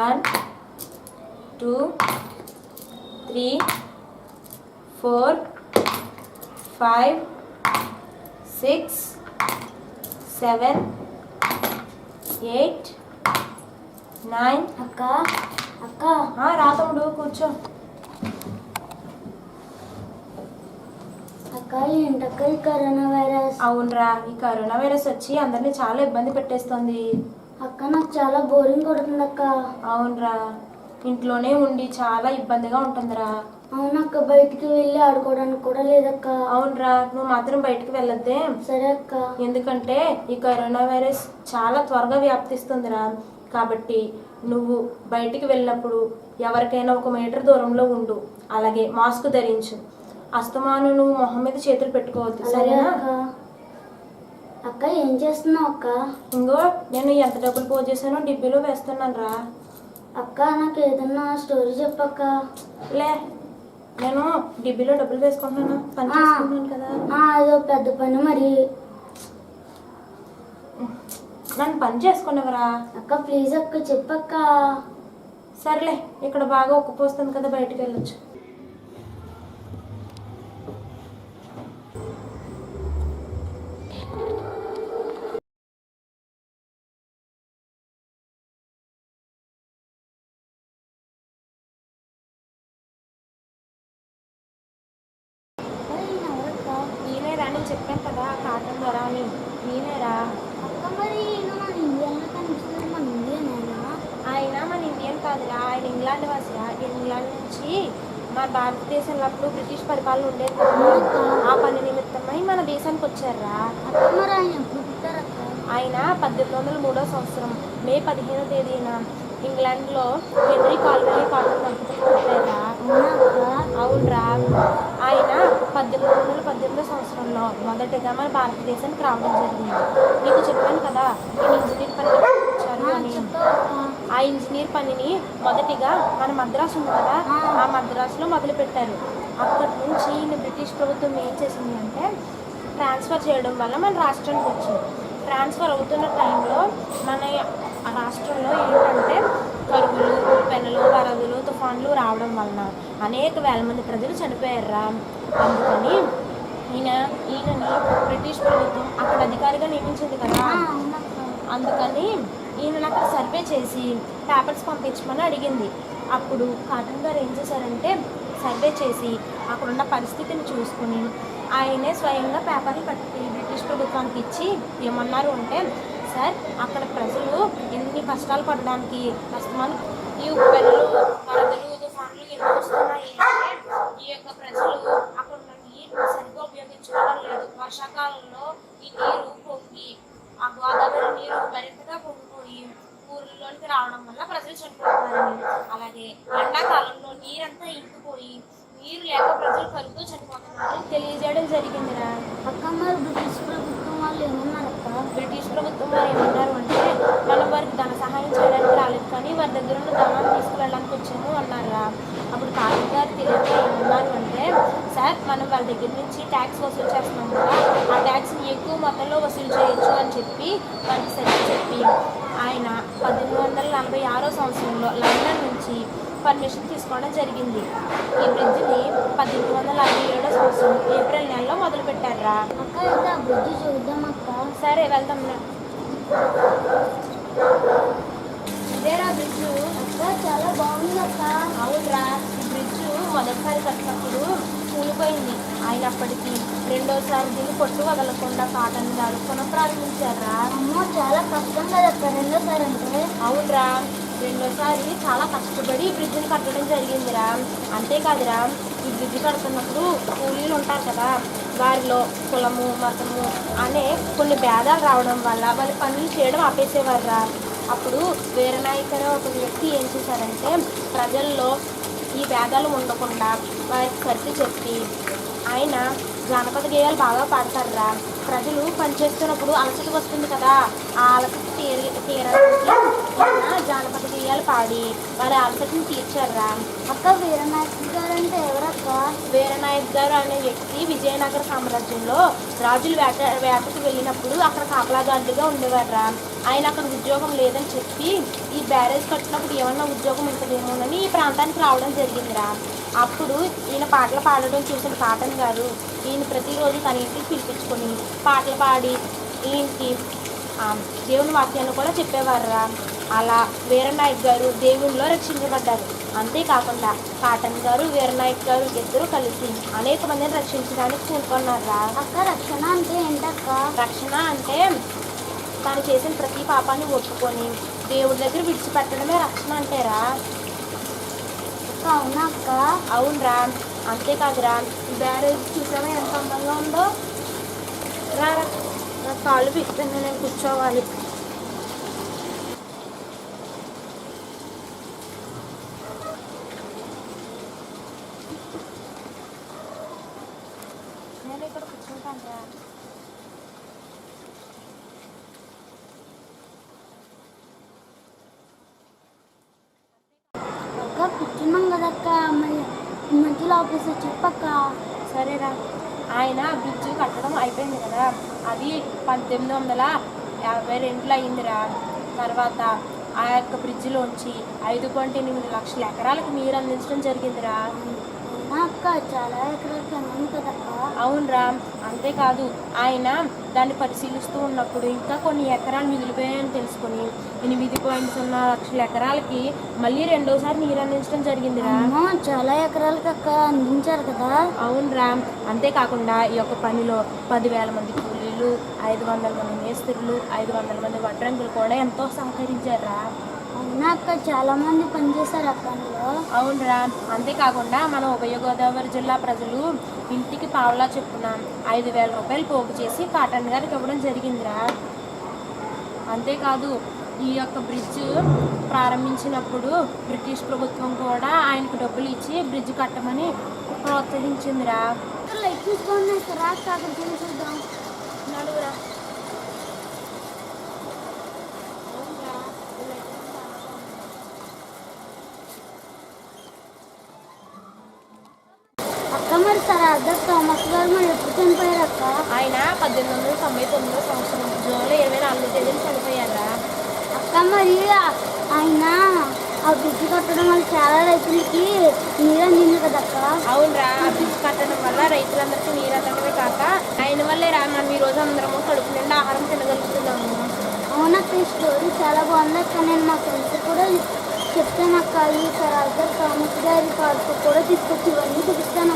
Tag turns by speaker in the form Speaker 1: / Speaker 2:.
Speaker 1: One two three four five six seven eight nine.
Speaker 2: అక్క అక్క.
Speaker 1: రా తమ్ముడు కూర్చో.
Speaker 2: అక్క ఏంటక్క ఈ కరోనా వైరస్.
Speaker 1: అవునరా ఈ కరోనా వైరస్ వచ్చి అందరినీ చాలా ఇబ్బంది పెట్టేస్తుంది.
Speaker 2: అక్క నాకు చాలా బోరింగ్ కొడుతుంది అక్క
Speaker 1: అవునరా. ఇంట్లోనే ఉండి చాలా ఇబ్బందిగా ఉంటుందిరా.
Speaker 2: అవునక్క బయటికి వెళ్ళి ఆడుకోవడానికి కూడా లేదక్క.
Speaker 1: అవునరా నువ్వు మాత్రం బయటికి వెళ్ళొద్దే.
Speaker 2: సరే అక్క.
Speaker 1: ఎందుకంటే ఈ కరోనా వైరస్ చాలా త్వరగా వ్యాప్తిస్తుందిరా. కాబట్టి నువ్వు బయటికి వెళ్ళినప్పుడు ఎవరికైనా ఒక మీటర్ దూరంలో ఉండు. అలాగే మాస్క్ ధరించు. అస్తమాను నువ్వు మొహం మీద చేతులు పెట్టుకోవద్దు. సరేనా?
Speaker 2: అక్క ఏం చేస్తున్నావు అక్క?
Speaker 1: ఇంకో నేను ఎంత డబ్బులు పో చేశానో డిబ్బీలో వేస్తున్నాను రా.
Speaker 2: అక్క నాకు ఏదన్నా స్టోరీ చెప్పక్క.
Speaker 1: లే నేను డిబ్బీలో డబ్బులు వేసుకుంటున్నాను. పని. చేసుకుంటున్నాను కదా.
Speaker 2: అదో పెద్ద పని మరి.
Speaker 1: నన్ను పని చేసుకునేవరా
Speaker 2: అక్క ప్లీజ్ అక్క చెప్పక్క.
Speaker 1: సర్లే ఇక్కడ బాగా ఉక్కపోస్తుంది కదా బయటికి వెళ్ళొచ్చు. నేను చెప్పాను కదా కాటన్ ధర అని నేనేరా
Speaker 2: అక్క మరి ఈయన మన ఇండియాలో కనిపిస్తుంది మన ఇండియనేనా
Speaker 1: ఆయన మన ఇండియన్ కాదురా ఆయన ఇంగ్లాండ్ వాసిరా ఇంగ్లాండ్ నుంచి మన భారతదేశంలో అప్పుడు బ్రిటిష్ పరిపాలన ఉండేది ఆ పని నిమిత్తమై మన దేశానికి వచ్చారా
Speaker 2: మరి ఆయన ఎప్పుడు పుట్టారక్క
Speaker 1: ఆయన పద్దెనిమిది వందల మూడో సంవత్సరం మే పదిహేనో తేదీన ఇంగ్లాండ్లో హెన్రీ కాల్వరీ కాటన్
Speaker 2: అక్క?
Speaker 1: అవునరా. ఆయన పద్దెనిమిది వందల పద్దెనిమిదో సంవత్సరంలో మొదటగా మన భారతదేశానికి రావడం జరిగింది. నీకు చెప్పాను కదా నేను ఇంజనీర్ పని వచ్చారు
Speaker 2: ఆ,
Speaker 1: అని. ఆ ఇంజనీర్ పనిని మొదటిగా మన మద్రాసు ఉంది కదా ఆ. మద్రాసులో మొదలు పెట్టారు అక్కడి నుంచి ఈయన బ్రిటిష్ ప్రభుత్వం ఏం చేసింది అంటే ట్రాన్స్ఫర్ చేయడం వల్ల మన రాష్ట్రానికి వచ్చింది. ట్రాన్స్ఫర్ అవుతున్న టైంలో మన రాష్ట్రంలో ఏంటంటే కరువులు పెనలు వరదలు తుఫాన్లు రావడం వలన అనేక వేల మంది ప్రజలు చనిపోయారురా అందుకని ఈయన ఈయనని బ్రిటిష్ ప్రభుత్వం అక్కడ అధికారిగా నియమించింది కదా? అందుకని ఈయన అక్కడ సర్వే చేసి పేపర్స్ పంపించమని అడిగింది. అప్పుడు కాటన్ గారు ఏం చేశారంటే సర్వే చేసి అక్కడున్న పరిస్థితిని చూసుకుని ఆయనే స్వయంగా పేపర్లు కట్టి బ్రిటిష్ ప్రభుత్వానికి ఇచ్చి ఏమన్నారు అంటే సార్ అక్కడ ప్రజలు ఎన్ని కష్టాలు పడడానికి కష్టమని ఈ ఉప్పెనలు వరదలు తుఫాన్లు ఎన్నో వస్తున్నాయి అంటే ఈ యొక్క ప్రజలు అక్కడ ఉన్న నీరు సరిగ్గా ఉపయోగించుకోవడం లేదు. వర్షాకాలంలో ఈ నీరు పొంగి ఆ గోదావరి నీరు మరింతగా పొంగిపోయి ఊర్లోనికి రావడం వల్ల ప్రజలు చనిపోతున్నారని. అలాగే ఎండాకాలంలో నీరంతా ఇంకిపోయి నీరు లేక ప్రజలు కలుగుతూ చనిపోతున్నారని తెలియజేయడం జరిగిందిరా
Speaker 2: అక్క మరి బ్రిటిష్ ప్రభుత్వం వాళ్ళు ఏమన్నారక్క?
Speaker 1: బ్రిటిష్ ప్రభుత్వం వారు ఏమన్నారు అంటే మనం వారికి ధన సహాయం చేయడానికి రాలేదు కానీ వారి దగ్గర ఉన్న ధనాన్ని తీసుకువెళ్ళడానికి వచ్చాము అన్నారా అప్పుడు కాళీ గారు తెలియక ఏమన్నారు అంటే సార్ మనం వాళ్ళ దగ్గర నుంచి ట్యాక్స్ వసూలు చేస్తున్నాం కదా ఆ ట్యాక్స్ని ఎక్కువ మొత్తంలో వసూలు చేయొచ్చు అని చెప్పి వారికి సరి చెప్పి ఆయన పద్దెనిమిది వందల నలభై ఆరో సంవత్సరంలో లండన్ నుంచి పర్మిషన్ తీసుకోవడం జరిగింది. ఈ బ్రిడ్జిని పద్దెనిమిది వందల అరవై ఏడో సంవత్సరం ఏప్రిల్ నెలలో మొదలు పెట్టారా
Speaker 2: అక్క ఆ బ్రిడ్జ్ చూద్దాం అక్క.
Speaker 1: సరే వెళ్దాం. ఇదేరా బ్రిడ్జ్?
Speaker 2: అక్క చాలా బాగుంది అక్క.
Speaker 1: అవునరా ఈ బ్రిడ్జ్ మొదటిసారి కట్టినప్పుడు కూలిపోయింది. అయినప్పటికీ రెండోసారి దీన్ని కొట్టు వదలకుండా కాటన్ దాడు పునఃప్రారంభించారా
Speaker 2: అమ్మో చాలా కష్టం కదా రెండోసారి అంటే.
Speaker 1: అవునరా రెండోసారి చాలా కష్టపడి బ్రిడ్జిని కట్టడం జరిగిందిరా. అంతేకాదురా ఈ బ్రిడ్జ్ కడుతున్నప్పుడు కూలీలు ఉంటారు కదా వారిలో కులము మతము అనే కొన్ని భేదాలు రావడం వల్ల వాళ్ళు పనులు చేయడం ఆపేసేవారురా. అప్పుడు వీరనాయకర ఒక వ్యక్తి ఏం చేశారంటే ప్రజల్లో ఈ భేదాలు ఉండకుండా వారికి సర్ది చెప్పి ఆయన జానపద గేయాలు బాగా పాడతారురా. ప్రజలు పనిచేస్తున్నప్పుడు అలసట వస్తుంది కదా. ఆ అలసట తీర తీరడానికి జానపద గేయాలు పాడి వారి అలసటను తీర్చారా
Speaker 2: అక్క వీరనాయక్ గారు అంటే ఎవరక్క?
Speaker 1: వీరనాయక్ గారు అనే వ్యక్తి విజయనగర సామ్రాజ్యంలో రాజులు వేట వేటకు వెళ్ళినప్పుడు అక్కడ కాపలాదారులుగా ఉండేవారురా ఆయన అక్కడ ఉద్యోగం లేదని చెప్పి ఈ బ్యారేజ్ కట్టినప్పుడు ఏమన్నా ఉద్యోగం ఉంటుందేమోనని ఈ ప్రాంతానికి రావడం జరిగిందిరా. అప్పుడు ఈయన పాటలు పాడడం చూసిన కాటన్ గారు ఈయన ప్రతిరోజు తన ఇంటికి పిలిపించుకొని పాటలు పాడి ఈయనకి దేవుని వాక్యాన్ని కూడా చెప్పేవారురా. అలా వీరనాయక్ గారు దేవునిలో రక్షించబడ్డారు. అంతేకాకుండా కాటన్ గారు వీరనాయక్ గారు ఇద్దరు కలిసి అనేక మందిని రక్షించడానికి పూనుకున్నారా
Speaker 2: అక్క రక్షణ అంటే ఏంటక్క?
Speaker 1: రక్షణ అంటే తాను చేసిన ప్రతి పాపాన్ని ఒప్పుకొని దేవుడి దగ్గర విడిచిపెట్టడమే రక్షణ అంటేరా.
Speaker 2: అవునా అక్క
Speaker 1: అవునరా అంతేకాదురా రా బ్యారేజ్ చూసామా ఎంత అందంగా ఉందో? రా రా. నా కాళ్ళు పిస్తుంది నేను కూర్చోవాలి. నేను ఇక్కడ కూర్చుంటాను రా
Speaker 2: అక్క కూర్చున్నాం కదక్క మరి మధ్యలో ఆఫీసర్ చెప్పక్క.
Speaker 1: సరేరా. ఆయన బ్రిడ్జ్ కట్టడం అయిపోయింది కదా. అది పద్దెనిమిది వందల యాభై రెండులో అయిందిరా. తర్వాత ఆ యొక్క బ్రిడ్జిలోంచి ఐదు పాయింట్ ఎనిమిది లక్షల ఎకరాలకు నీరు అందించడం జరిగిందిరా. అవునరా అంతేకాదు. ఆయన దాన్ని పరిశీలిస్తూ ఉన్నప్పుడు ఇంకా కొన్ని ఎకరాలు మిగిలిపోయాయని తెలుసుకొని ఎనిమిది పాయింట్ సున్నా లక్షల ఎకరాలకి మళ్ళీ రెండోసారి నీరు అందించడం జరిగిందిరా.
Speaker 2: చాలా ఎకరాలకి అక్క అందించారు కదా?
Speaker 1: అవునరా అంతేకాకుండా ఈ యొక్క పనిలో పదివేల మంది కూలీలు ఐదు వందల మంది మేస్త్రులు ఐదు వందల మంది వడ్రంగులు కూడా ఎంతో సహకరించారా
Speaker 2: అవునా అక్క? చాలా మంది పనిచేశారు అక్క అందులో.
Speaker 1: అవునరా. అంతేకాకుండా మన ఉభయ గోదావరి జిల్లా ప్రజలు ఇంటికి పావలా చెప్పున ఐదు వేల రూపాయలు పోగు చేసి కాటన్ గారికి ఇవ్వడం జరిగిందిరా. అంతేకాదు ఈ యొక్క బ్రిడ్జ్ ప్రారంభించినప్పుడు బ్రిటిష్ ప్రభుత్వం కూడా ఆయనకు డబ్బులు ఇచ్చి బ్రిడ్జ్ కట్టమని ప్రోత్సహించిందిరా.
Speaker 2: చూసుకోండి అక్క అక్క అక్కడ అక్క మరి సార్ అద్దరు థామస్ గారు మరి ఎప్పుడు చనిపోయారు అక్క
Speaker 1: ఆయన పద్దెనిమిది వందల తొంభై తొమ్మిదో సంవత్సరం. జూలై ఇరవై నాలుగో తేదీన చనిపోయారా
Speaker 2: అక్క మరి ఆయన ఆ బ్రిడ్జ్ కట్టడం వల్ల చాలా రైతులకి నీరు అందింది కదా అక్క
Speaker 1: అవునరా ఆ బ్రిడ్జ్ కట్టడం వల్ల రైతులందరికీ నీరు అందడమే కాక ఆయన వల్లే రా మనం ఈ రోజు అందరము కడుపు నిండా ఆహారం తినగలుగుతున్నాము.
Speaker 2: అవునక్క ఈ స్టోరీ చాలా బాగుంది అక్క నేను మా ఫ్రెండ్స్ కూడా చెప్తాను అక్క ఈ సార్ అద్దరు థామస్ గారి పార్కు కూడా తీసుకొచ్చి ఇవన్నీ చూపిస్తాను